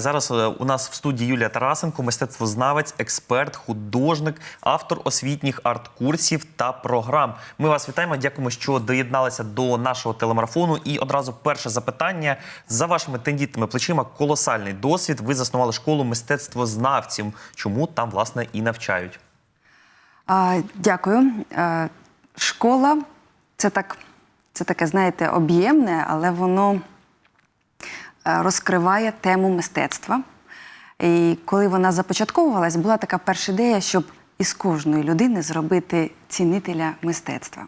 Зараз е, у нас в студії Юлія Тарасенко, мистецтвознавець, експерт, художник, автор освітніх арт-курсів та програм. Ми вас вітаємо. Дякуємо, що доєдналися до нашого телемарафону. І одразу перше запитання за вашими тендітними плечима. Колосальний досвід. Ви заснували школу мистецтвознавців. Чому там власне і навчають? А, дякую. Е, школа це так, це таке, знаєте, об'ємне, але воно розкриває тему мистецтва. І коли вона започатковувалась, була така перша ідея, щоб із кожної людини зробити цінителя мистецтва.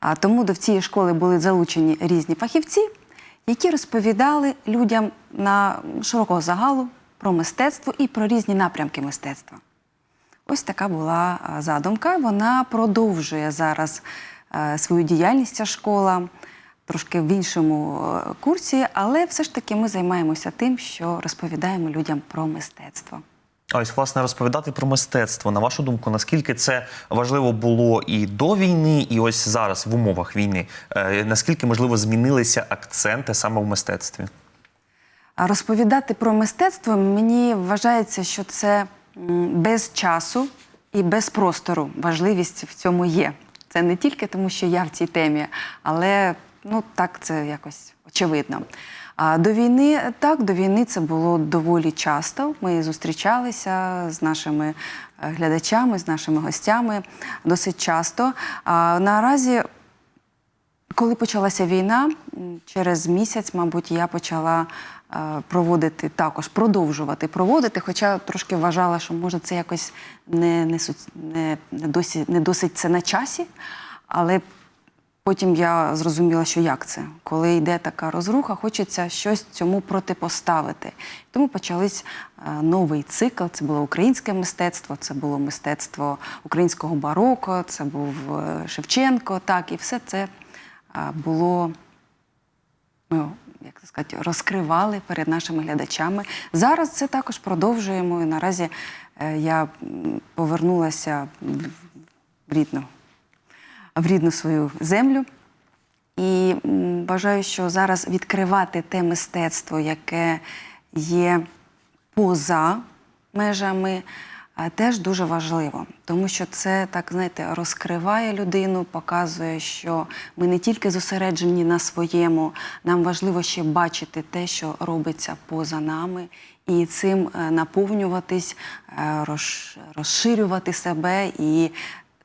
А тому до цієї школи були залучені різні фахівці, які розповідали людям на широкого загалу про мистецтво і про різні напрямки мистецтва. Ось така була задумка. Вона продовжує зараз е, свою діяльність ця школа трошки в іншому е, курсі, але все ж таки ми займаємося тим, що розповідаємо людям про мистецтво. А Ось власне розповідати про мистецтво. На вашу думку, наскільки це важливо було і до війни, і ось зараз в умовах війни? Е, наскільки можливо змінилися акценти саме в мистецтві? Розповідати про мистецтво мені вважається, що це без часу і без простору важливість в цьому є. Це не тільки тому, що я в цій темі, але ну так це якось очевидно. А до війни так, до війни це було доволі часто. Ми зустрічалися з нашими е, глядачами, з нашими гостями досить часто. А наразі коли почалася війна, через місяць, мабуть, я почала е, проводити також, продовжувати проводити, хоча трошки вважала, що може це якось не, не, не, досі, не досить це на часі. Але потім я зрозуміла, що як це. Коли йде така розруха, хочеться щось цьому протипоставити. Тому почались е, новий цикл. Це було українське мистецтво, це було мистецтво українського бароко, це був е, Шевченко. Так, і все це було, ну, як сказати, розкривали перед нашими глядачами. Зараз це також продовжуємо. І наразі е, я повернулася в рідну, в рідну свою землю. І м, вважаю, що зараз відкривати те мистецтво, яке є поза межами, теж дуже важливо, тому що це так знаєте розкриває людину, показує, що ми не тільки зосереджені на своєму, нам важливо ще бачити те, що робиться поза нами, і цим е, наповнюватись, е, розширювати себе і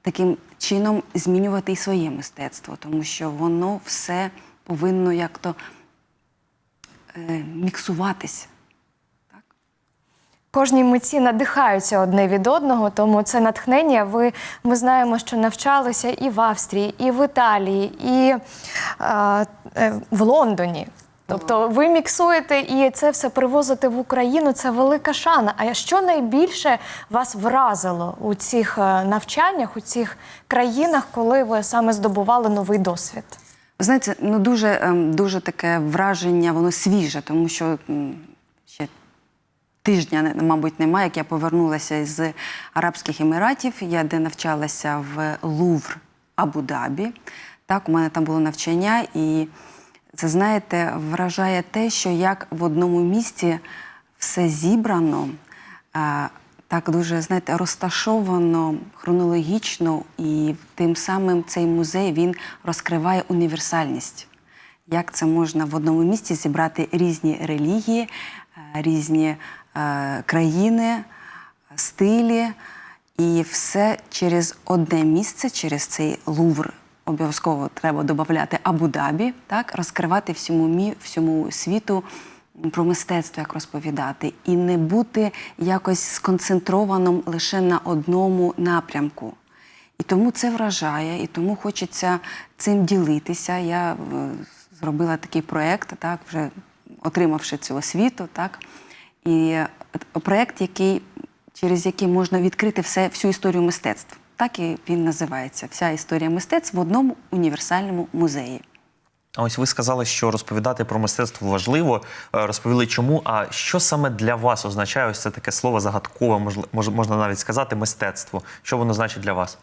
таким чином змінювати і своє мистецтво, тому що воно все повинно як-то е, міксуватись. Кожні митці надихаються одне від одного, тому це натхнення. Ви ми знаємо, що навчалися і в Австрії, і в Італії, і е, е, в Лондоні. Тобто ви міксуєте і це все привозите в Україну. Це велика шана. А що найбільше вас вразило у цих е, навчаннях, у цих країнах, коли ви саме здобували новий досвід? Знаєте, ну дуже, ем, дуже таке враження, воно свіже, тому що ще тижня, мабуть, немає, як я повернулася з Арабських Еміратів, я де навчалася в Лувр Абу-Дабі. Так, у мене там було навчання, і це, знаєте, вражає те, що як в одному місці все зібрано, так дуже, знаєте, розташовано хронологічно, і тим самим цей музей він розкриває універсальність. Як це можна в одному місці зібрати різні релігії, е, різні е, країни, стилі, і все через одне місце, через цей Лувр. Обов'язково треба додати Абу-Дабі, так, розкривати всьому, мі, всьому світу про мистецтво, як розповідати, і не бути якось сконцентрованим лише на одному напрямку. І тому це вражає, і тому хочеться цим ділитися. Я е, зробила такий проєкт, так, вже отримавши цю освіту, так. І е, проєкт, який, через який можна відкрити все, всю історію мистецтв. Так і він називається Вся історія мистецтв в одному універсальному музеї. А ось ви сказали, що розповідати про мистецтво важливо. Е, Розповіли чому. А що саме для вас означає ось це таке слово загадкове, можна навіть сказати, мистецтво? Що воно значить для вас?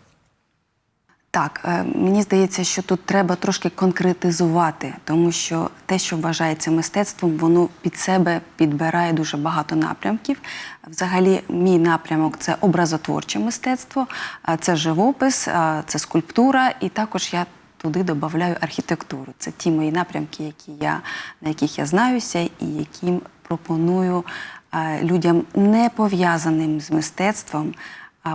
Так, е, мені здається, що тут треба трошки конкретизувати, тому що те, що вважається мистецтвом, воно під себе підбирає дуже багато напрямків. Взагалі, мій напрямок це образотворче мистецтво, це живопис, це скульптура, і також я туди додаю архітектуру. Це ті мої напрямки, які я, на яких я знаюся, і яким пропоную е, людям не пов'язаним з мистецтвом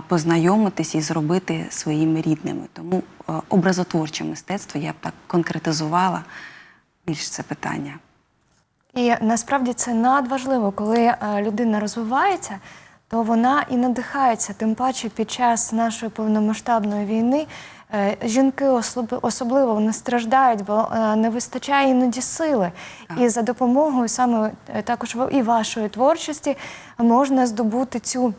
познайомитись і зробити своїми рідними. Тому е, образотворче мистецтво я б так конкретизувала більш це питання. І насправді це надважливо, коли е, людина розвивається, то вона і надихається. Тим паче під час нашої повномасштабної війни е, жінки особливо вони страждають, бо не вистачає іноді сили. І за допомогою саме також і вашої творчості можна здобути цю.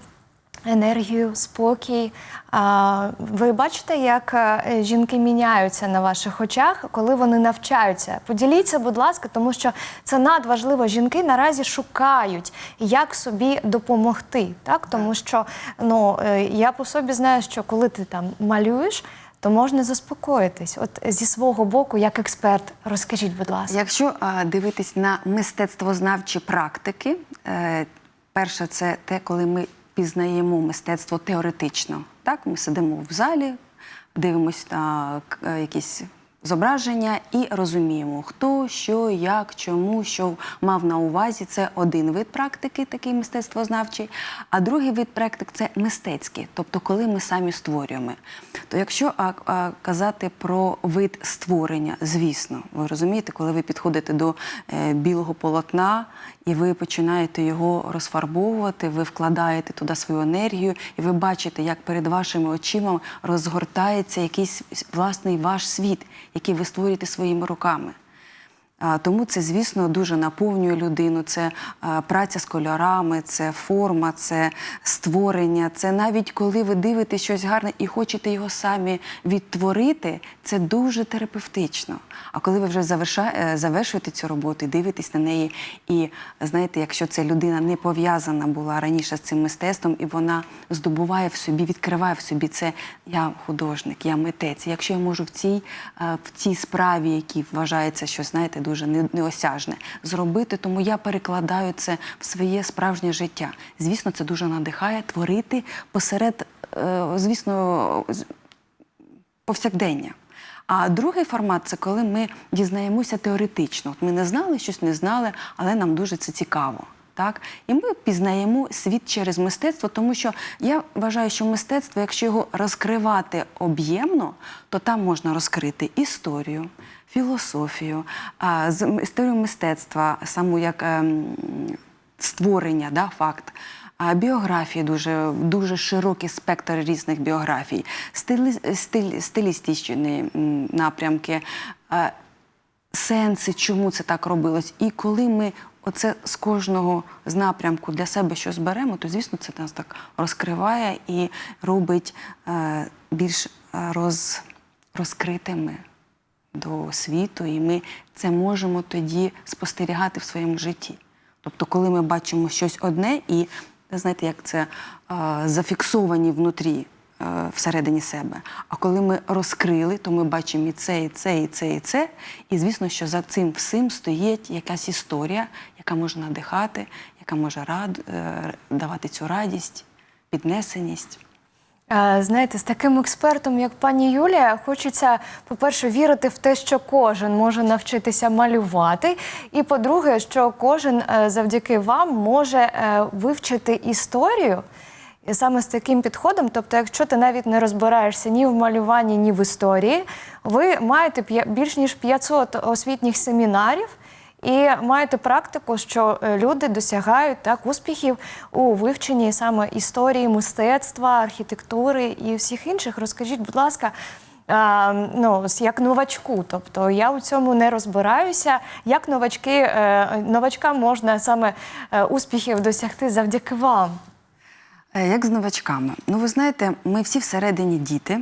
Енергію, спокій. А, ви бачите, як е, жінки міняються на ваших очах, коли вони навчаються? Поділіться, будь ласка, тому що це надважливо. Жінки наразі шукають, як собі допомогти. Так? Тому що ну, е, я по собі знаю, що коли ти там малюєш, то можна заспокоїтись. От зі свого боку, як експерт, розкажіть, будь ласка. Якщо а, дивитись на мистецтвознавчі практики, е, перше, це те, коли ми пізнаємо мистецтво теоретично. Так, ми сидимо в залі, дивимося на е, якісь зображення і розуміємо, хто, що, як, чому, що мав на увазі. Це один вид практики, такий мистецтвознавчий. А другий вид практик це мистецький, тобто коли ми самі створюємо. То якщо а, а, казати про вид створення, звісно, ви розумієте, коли ви підходите до е, білого полотна і ви починаєте його розфарбовувати, ви вкладаєте туди свою енергію, і ви бачите, як перед вашими очима розгортається якийсь власний ваш світ, який ви створюєте своїми руками. Тому це, звісно, дуже наповнює людину. Це праця з кольорами, це форма, це створення. Це навіть коли ви дивитесь щось гарне і хочете його самі відтворити, це дуже терапевтично. А коли ви вже е, завершуєте цю роботу, дивитесь на неї, і знаєте, якщо ця людина не пов'язана була раніше з цим мистецтвом, і вона здобуває в собі, відкриває в собі це я художник, я митець. Якщо я можу в цій, е, в цій справі, які вважається, що знаєте, дуже не- неосяжне, зробити, тому я перекладаю це в своє справжнє життя. Звісно, це дуже надихає творити посеред, е, звісно, повсякдення. А другий формат це коли ми дізнаємося теоретично. От ми не знали, щось не знали, але нам дуже це цікаво. Так? І ми пізнаємо світ через мистецтво, тому що я вважаю, що мистецтво, якщо його розкривати об'ємно, то там можна розкрити історію, філософію, історію мистецтва, саму як ем, створення, да, факт. А біографії дуже, дуже широкий спектр різних біографій, стилі, стиль, стилістичні напрямки, сенси, чому це так робилось. І коли ми оце з кожного з напрямку для себе щось беремо, то звісно це нас так розкриває і робить е, більш е, роз, розкритими до світу, і ми це можемо тоді спостерігати в своєму житті. Тобто, коли ми бачимо щось одне і, знаєте, як це е, зафіксовані внутрі. е, Всередині себе. А коли ми розкрили, то ми бачимо і це, і це, і це, і це. І звісно, що за цим всім стоїть якась історія, яка може надихати, яка може рад, е, давати цю радість, піднесеність. Е, Знаєте, з таким експертом, як пані Юлія, хочеться, по-перше, вірити в те, що кожен може навчитися малювати. І по-друге, що кожен е, завдяки вам може вивчити історію. Саме з таким підходом, тобто, якщо ти навіть не розбираєшся ні в малюванні, ні в історії, ви маєте більш ніж 500 освітніх семінарів. І маєте практику, що е, люди досягають так успіхів у вивченні саме історії, мистецтва, архітектури і всіх інших. Розкажіть, будь ласка, а, ну, як новачку, тобто я у цьому не розбираюся. Як новачки, е, новачкам можна саме е, успіхів досягти завдяки вам? Як з новачками? Ну, ви знаєте, ми всі всередині діти,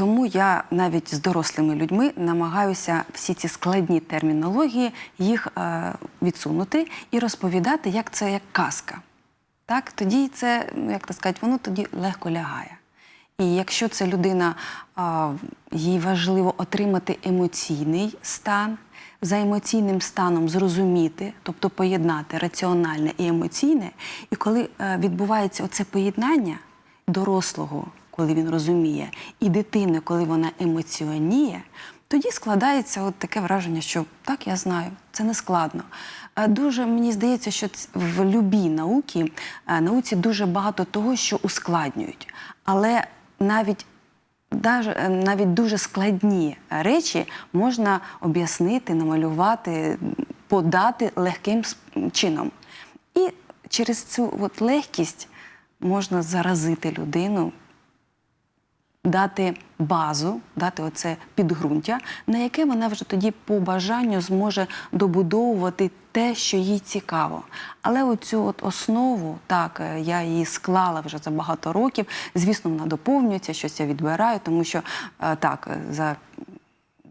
тому я навіть з дорослими людьми намагаюся всі ці складні термінології їх е, відсунути і розповідати, як це як казка. Так, тоді це, ну, як так сказати, воно тоді легко лягає. І якщо це людина, а, їй важливо отримати емоційний стан, за емоційним станом зрозуміти, тобто поєднати раціональне і емоційне. І коли е, відбувається оце поєднання дорослого, коли він розуміє, і дитини, коли вона емоціоніє, тоді складається от таке враження, що так, я знаю, це не складно. Дуже мені здається, що в любій науці, е, науці дуже багато того, що ускладнюють. Але навіть е, навіть дуже складні речі можна об'яснити, намалювати, подати легким чином. І через цю от легкість можна заразити людину, дати базу, дати оце підґрунтя, на яке вона вже тоді по бажанню зможе добудовувати те, що їй цікаво. Але оцю от основу, так, е, я її склала вже за багато років. Звісно, вона доповнюється, щось я відбираю, тому що е, так, е, за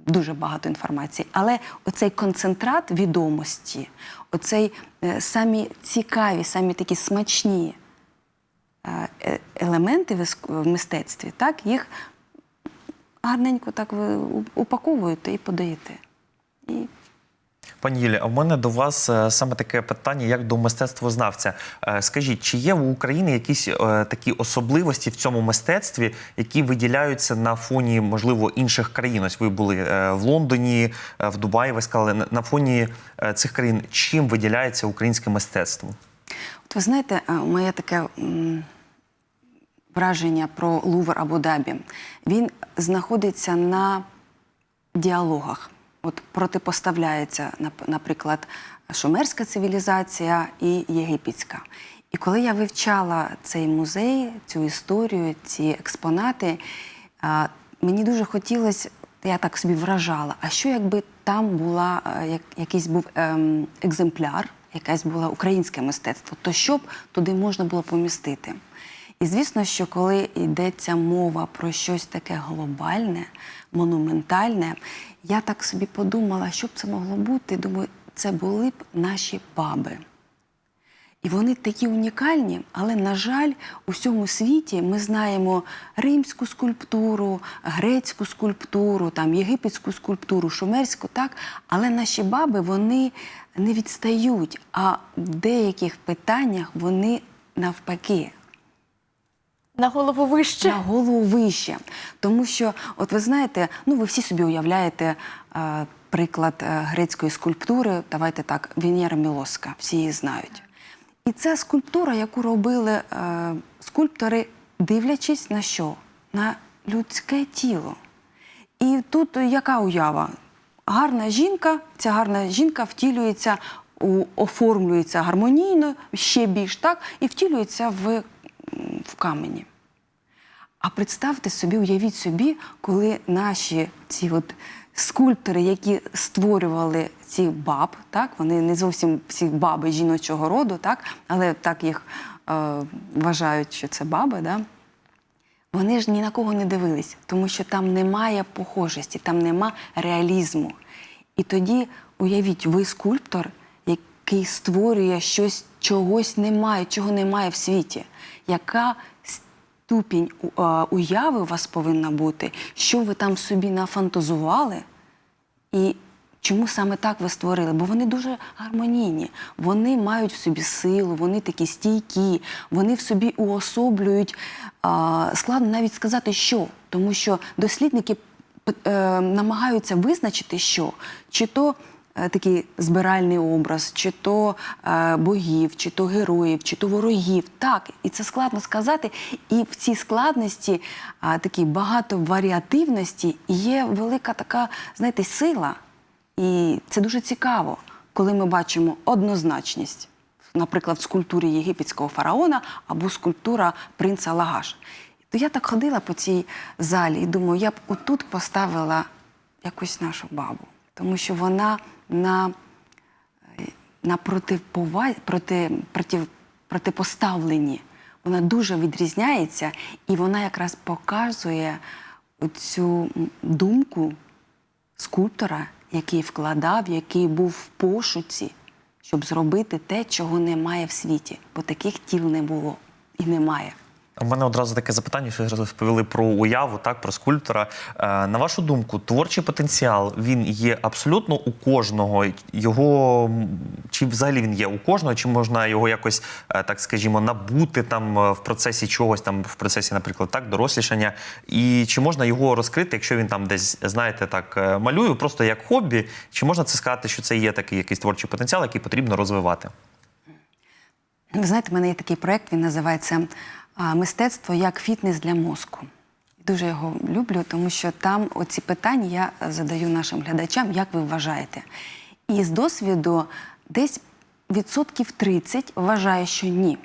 дуже багато інформації. Але оцей концентрат відомості, оцей самі цікаві, самі такі смачні елементи в в мистецтві, так, їх гарненько так ви упаковуєте і подаєте. І Пані Юлі, а в мене до вас е, саме таке питання, як до мистецтвознавця. Е, Скажіть, чи є у України якісь е, такі особливості в цьому мистецтві, які виділяються на фоні, можливо, інших країн? Ось ви були е, в Лондоні, е, в Дубаї, ви сказали, на- фоні е, цих країн, чим виділяється українське мистецтво? От ви знаєте, е, моє таке враження про Лувр Абу-Дабі. Він знаходиться на діалогах. От протипоставляється, наприклад, шумерська цивілізація і єгипетська. І коли я вивчала цей музей, цю історію, ці експонати, мені дуже хотілося, я так собі вражала, а що якби там була е, як, якийсь був ем, екземпляр, якесь було українське мистецтво, то що б туди можна було помістити? І звісно, що коли йдеться мова про щось таке глобальне, монументальне, я так собі подумала, що б це могло бути. Думаю, це були б наші баби. І вони такі унікальні, але, на жаль, у всьому світі ми знаємо римську скульптуру, грецьку скульптуру, там, єгипетську скульптуру, шумерську, так? але наші баби вони не відстають, а в деяких питаннях вони навпаки На голову вище. на голову вище. Тому що, от ви знаєте, ну ви всі собі уявляєте е, приклад е, грецької скульптури, давайте так, Венера Мілоска, всі її знають. І це скульптура, яку робили е, скульптори, дивлячись на що? На людське тіло. І тут яка уява? Гарна жінка, ця гарна жінка втілюється, оформлюється гармонійно, ще більш так, і втілюється в, в камені. А представте собі, уявіть собі, коли наші ці от скульптори, які створювали цих баб, так, вони не зовсім всі баби жіночого роду, так, але так їх е, вважають, що це баби, да, вони ж ні на кого не дивились, тому що там немає похожості, там нема реалізму. І тоді уявіть, ви скульптор, який створює щось, чогось немає, чого немає в світі. Яка ступінь уяви у вас повинна бути, що ви там собі нафантазували, і чому саме так ви створили? Бо вони дуже гармонійні, вони мають в собі силу, вони такі стійкі, вони в собі уособлюють. Складно навіть сказати, що, тому що дослідники е, намагаються визначити, що чи то. Е, Такий збиральний образ, чи то е, богів, чи то героїв, чи то ворогів. Так, і це складно сказати. І в цій складності, такій багатоваріативності є велика така, знаєте, сила. І це дуже цікаво, коли ми бачимо однозначність, наприклад, в скульптурі єгипетського фараона або скульптура принца Лагаш. То я так ходила по цій залі і думаю, я б отут поставила якусь нашу бабу, тому що вона на, на протипова... проти... проти... протипоставленні. Вона дуже відрізняється, і вона якраз показує цю думку скульптора, який вкладав, який був в пошуці, щоб зробити те, чого немає в світі, бо таких тіл не було і немає. У мене одразу таке запитання, що розповіли про уяву, так про скульптора. Е, На вашу думку, творчий потенціал він є абсолютно у кожного. Його чи взагалі він є у кожного, чи можна його якось, е, так скажімо, набути там е, в процесі чогось, там в процесі, наприклад, так, дорослішання, і чи можна його розкрити, якщо він там десь, знаєте, так малює, просто як хобі, чи можна це сказати, що це є такий якийсь творчий потенціал, який потрібно розвивати? Ви знаєте, в мене є такий проєкт, він називається Мистецтво як фітнес для мозку. Дуже його люблю, тому що там оці питання я задаю нашим глядачам, як ви вважаєте. І з досвіду десь відсотків 30 вважає, що ні.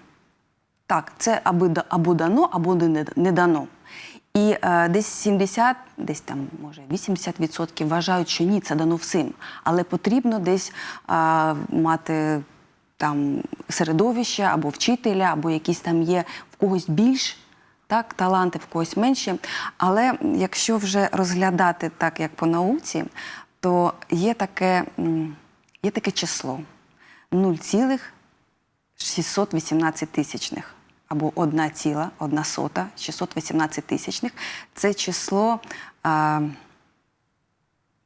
Так, це або, або дано, або не, дано. І е, десь 70, десь там може 80% вважають, що ні, це дано всім. Але потрібно десь е, мати там середовище або вчителя, або якісь там є в когось більш так, таланти, в когось менше. Але якщо вже розглядати так, як по науці, то є таке, є таке число 0,618 тисячних або 1 ціла, 1 сота, 618 тисячних. Це число а,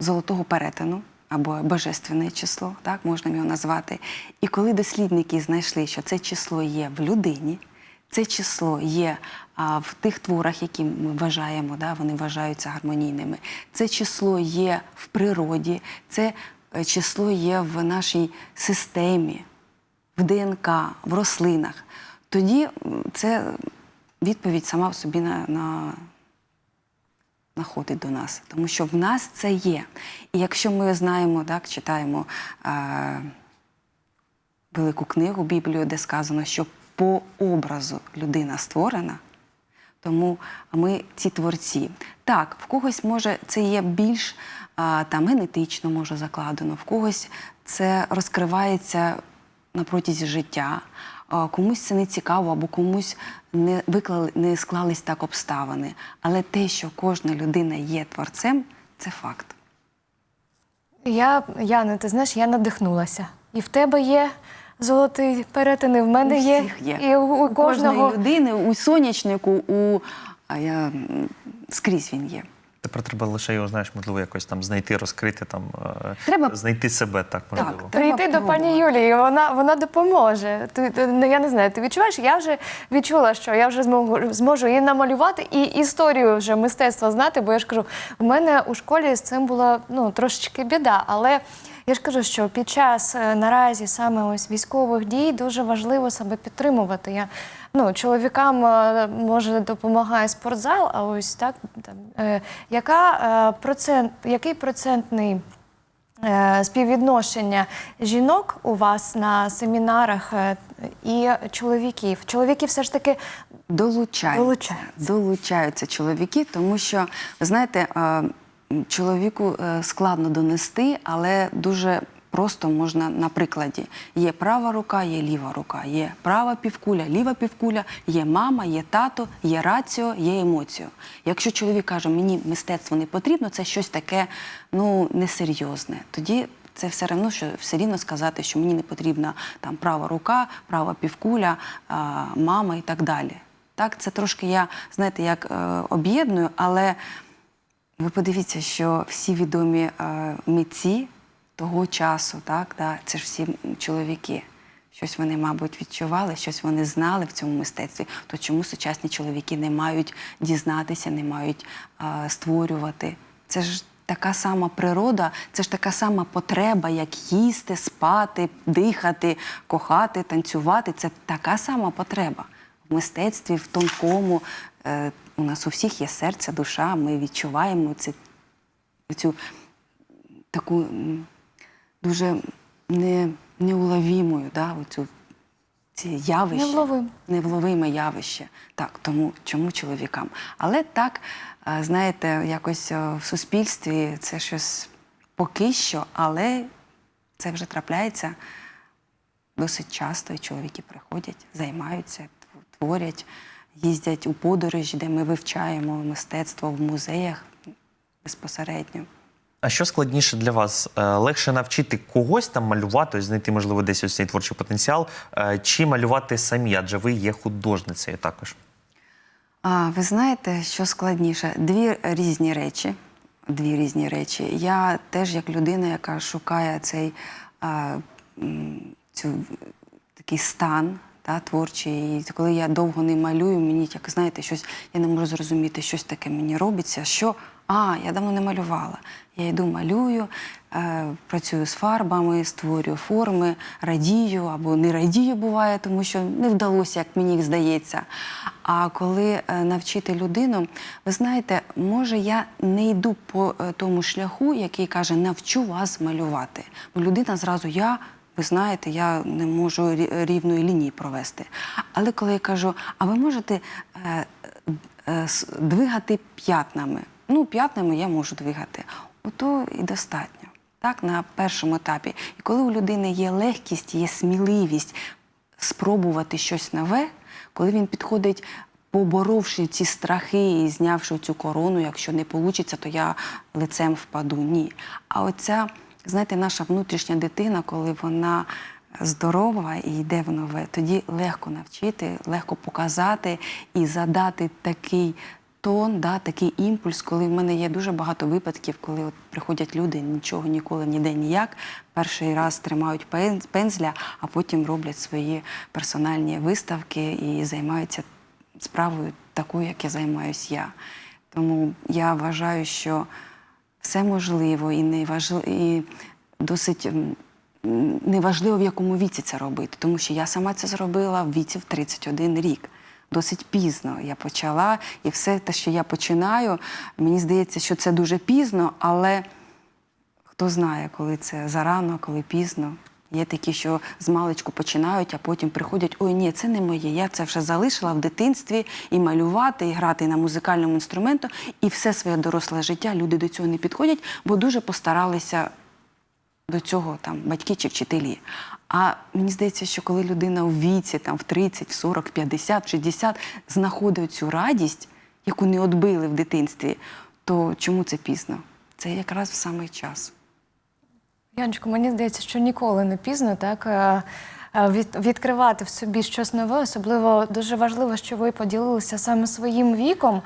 золотого перетину або божественне число, так можна його назвати. І коли дослідники знайшли, що це число є в людині, це число є а, в тих творах, які ми вважаємо, да, вони вважаються гармонійними. Це число є в природі, це е, число є в нашій системі, в ДНК, в рослинах. Тоді це відповідь сама в собі на, на, находить до нас, тому що в нас це є. І якщо ми знаємо, так, читаємо е, велику книгу Біблію, де сказано, що по образу людина створена, тому ми ці творці. Так, в когось може це є більш а, там генетично може закладено, в когось це розкривається на протязі життя. Комусь це не цікаво, або комусь не виклали, не склались так обставини. Але те, що кожна людина є творцем, це факт. Я, Яна, ти знаєш, я надихнулася. І в тебе є золотий перетин, і в мене У є. всіх є. І у, у у кожної людини, у сонячнику, у а я скрізь він є. Тепер треба лише його, знаєш, можливо, якось там знайти, розкрити, там е, Треба- знайти себе так, можливо. Треба Прийти до пані. Юлії, вона, вона допоможе. Ти, ти- ну, я не знаю, ти відчуваєш? Я вже відчула, що я вже зможу, зможу і намалювати, і історію вже мистецтва знати, бо я ж кажу, в мене у школі з цим була ну, трошечки біда. Але я ж кажу, що під час е, наразі саме ось військових дій дуже важливо себе підтримувати. Я, ну, чоловікам е, може допомагає спортзал, а ось так там, е, яка, е, процент, який процентний е, співвідношення жінок у вас на семінарах е, і чоловіків? Чоловіки все ж таки Долучаються. Долучаються. Долучаються чоловіки, тому що, ви знаєте, чоловіку складно донести, але дуже просто можна на прикладі. Є права рука, є ліва рука, є права півкуля, ліва півкуля, є мама, є тато, є раціо, є емоціо. Якщо чоловік каже, мені мистецтво не потрібно, це щось таке ну, несерйозне. Тоді це все одно, що все рівно сказати, що мені не потрібна там права рука, права півкуля, мама і так далі. Так, це трошки я, знаєте, як е, об'єдную, але ви подивіться, що всі відомі е, митці того часу, так, да, це ж всі чоловіки. Щось вони, мабуть, відчували, щось вони знали в цьому мистецтві. То чому сучасні чоловіки не мають дізнатися, не мають е, створювати? Це ж така сама природа, це ж така сама потреба, як їсти, спати, дихати, кохати, танцювати. Це така сама потреба в мистецтві, в тонкому. Е, у нас у всіх є серце, душа, ми відчуваємо це, цю таку дуже не, неуловімою, да, оцю, ці явище. Невловим. Невловиме явище. Так, тому чому чоловікам? Але так, е, знаєте, якось е, в суспільстві це щось поки що, але це вже трапляється досить часто, і чоловіки приходять, займаються, творять, їздять у подорожі, де ми вивчаємо мистецтво в музеях безпосередньо. А що складніше для вас? Е, Легше навчити когось там малювати, ось знайти, можливо, десь ось цей творчий потенціал, е, чи малювати самі, адже ви є художницею також. А, ви знаєте, що складніше? Дві різні речі. Дві різні речі. Я теж як людина, яка шукає цей а, цю, такий стан та, творчий. І коли я довго не малюю, мені як знаєте, щось я не можу зрозуміти, щось таке мені робиться. Що а, я давно не малювала. Я йду, малюю, е, працюю з фарбами, створюю форми, радію або не радію буває, тому що не вдалося, як мені здається. А коли е, навчити людину, ви знаєте, може я не йду по е, тому шляху, який каже, навчу вас малювати. Бо людина зразу я. Ви знаєте, я не можу рівної лінії провести. Але коли я кажу, а ви можете е, е, двигати п'ятнами? Ну, п'ятнами я можу двигати. Ото і достатньо. Так, на першому етапі. І коли у людини є легкість, є сміливість спробувати щось нове, коли він підходить, поборовши ці страхи і знявши цю корону, якщо не вийде, то я лицем впаду. Ні. А оця, знаєте, наша внутрішня дитина, коли вона здорова і йде в нове, тоді легко навчити, легко показати і задати такий тон, да, такий імпульс, коли в мене є дуже багато випадків, коли от приходять люди, нічого ніколи ніде ніяк. Перший раз тримають пен- пензля, а потім роблять свої персональні виставки і займаються справою такою, як я займаюсь я. Тому я вважаю, що все можливо і не важливо, і досить неважливо, в якому віці це робити, тому що я сама це зробила в віці в 31 рік. Досить пізно я почала, і все те, що я починаю, мені здається, що це дуже пізно, але хто знає, коли це зарано, коли пізно. Є такі, що з маличку починають, а потім приходять: ой, ні, це не моє. Я це вже залишила в дитинстві і малювати, і грати на музикальному інструменту. І все своє доросле життя люди до цього не підходять, бо дуже постаралися до цього там батьки чи вчителі. А мені здається, що коли людина у віці, там в 30, в 40, в 50, 60 знаходить цю радість, яку не отбили в дитинстві, то чому це пізно? Це якраз в самий час. Яночко, мені здається, що ніколи не пізно так е, е, від, відкривати в собі щось нове. Особливо дуже важливо, що ви поділилися саме своїм віком,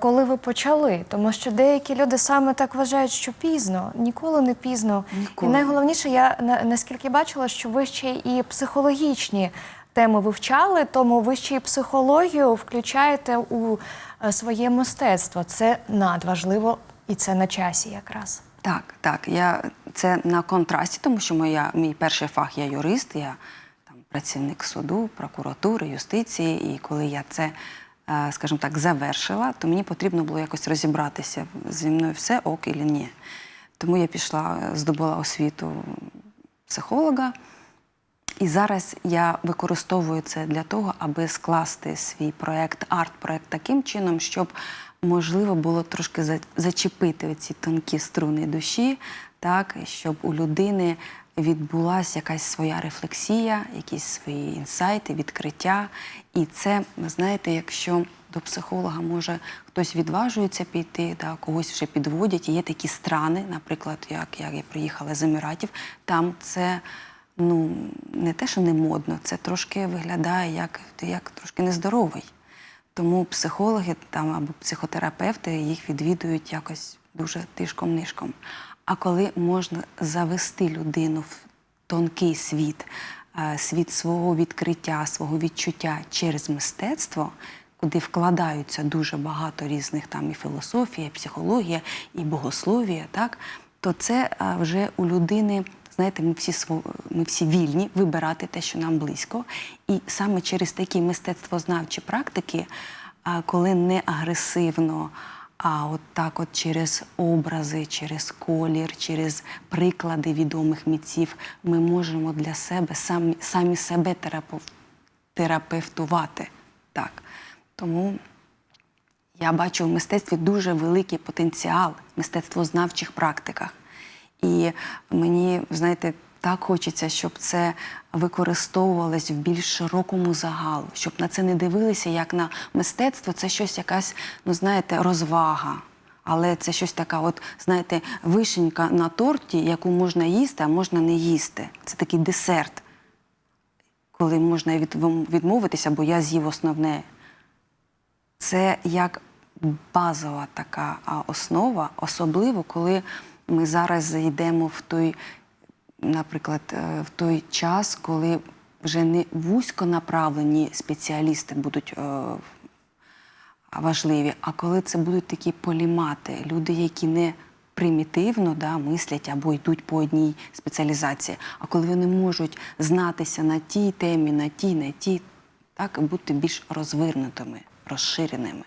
коли ви почали. Тому що деякі люди саме так вважають, що пізно, ніколи не пізно. Ніколи. І найголовніше, я наскільки бачила, що ви ще і психологічні теми вивчали, тому ви ще і психологію включаєте у е, своє мистецтво. Це надважливо і це на часі якраз. Так, так. Я це на контрасті, тому що моя мій перший фах я юрист, я там працівник суду, прокуратури, юстиції. І коли я це, е, скажімо так, завершила, то мені потрібно було якось розібратися зі мною все ок і ні. Тому я пішла, е, здобула освіту психолога. І зараз я використовую це для того, аби скласти свій проект, арт-проект таким чином, щоб можливо було трошки зачепити ці тонкі струни душі, так, щоб у людини відбулася якась своя рефлексія, якісь свої інсайти, відкриття. І це, ви знаєте, якщо до психолога може хтось відважується піти, да, когось вже підводять. І є такі страни, наприклад, як, як я приїхала з Еміратів, там це ну, не те, що не модно, це трошки виглядає як, як трошки нездоровий. Тому психологи там або психотерапевти їх відвідують якось дуже тишком-нишком. А коли можна завести людину в тонкий світ, е, світ свого відкриття, свого відчуття через мистецтво, куди вкладаються дуже багато різних там і філософія, і психологія, і богослов'я, так, то це е, вже у людини знаєте, ми всі ми всі вільні вибирати те, що нам близько. І саме через такі мистецтвознавчі практики, коли не агресивно, а от так, от через образи, через колір, через приклади відомих митців, ми можемо для себе самі, самі себе терапев- терапевтувати. Так. Тому я бачу в мистецтві дуже великий потенціал в мистецтвознавчих практиках. І мені, знаєте, так хочеться, щоб це використовувалось в більш широкому загалу, щоб на це не дивилися як на мистецтво, це щось якась, ну знаєте, розвага. Але це щось така, от, знаєте, вишенька на торті, яку можна їсти, а можна не їсти. Це такий десерт, коли можна від- відмовитися, бо я з'їв основне. це як базова така основа, особливо коли ми зараз зайдемо в той, наприклад, е, в той час, коли вже не вузьконаправлені спеціалісти будуть е, важливі, а коли це будуть такі полімати, люди, які не примітивно да, мислять або йдуть по одній спеціалізації, а коли вони можуть знатися на тій темі, на тій, на тій, так і бути більш розвернутими, розширеними.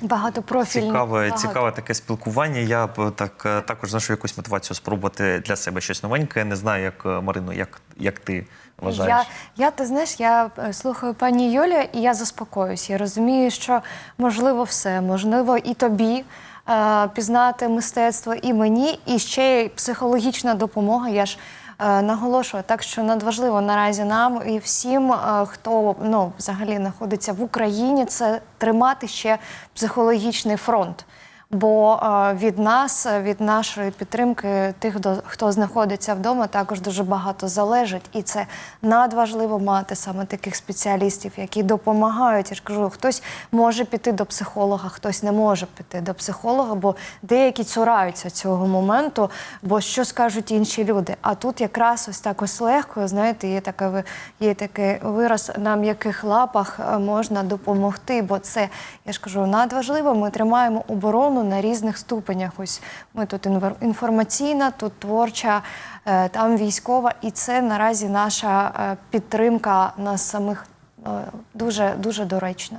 Багатопрофільні. Цікаве, багато. цікаве таке спілкування. Я б так е, також знайшов якусь мотивацію спробувати для себе щось новеньке. Не знаю, як е, Марино, як, як ти вважаєш? Я, я ти знаєш, я е, слухаю пані Юлію, і я заспокоююсь. Я розумію, що можливо все, можливо, і тобі е, пізнати мистецтво, і мені, і ще й психологічна допомога. Я ж е, наголошую, так що надважливо наразі нам і всім, е, хто ну, взагалі знаходиться в Україні, це тримати ще психологічний фронт. Бо е, від нас, е, від нашої підтримки, тих, хто знаходиться вдома, також дуже багато залежить. І це надважливо мати саме таких спеціалістів, які допомагають. Я ж кажу, хтось може піти до психолога, хтось не може піти до психолога, бо деякі цураються цього моменту, бо що скажуть інші люди. А тут якраз ось так ось легко, знаєте, є таке є такий вираз на м'яких лапах е, можна допомогти, бо це я ж кажу, надважливо. Ми тримаємо оборону на різних ступенях. Ось ми тут інформаційна, тут творча, е, там військова, і це наразі наша е, підтримка нас самих е, дуже дуже доречна.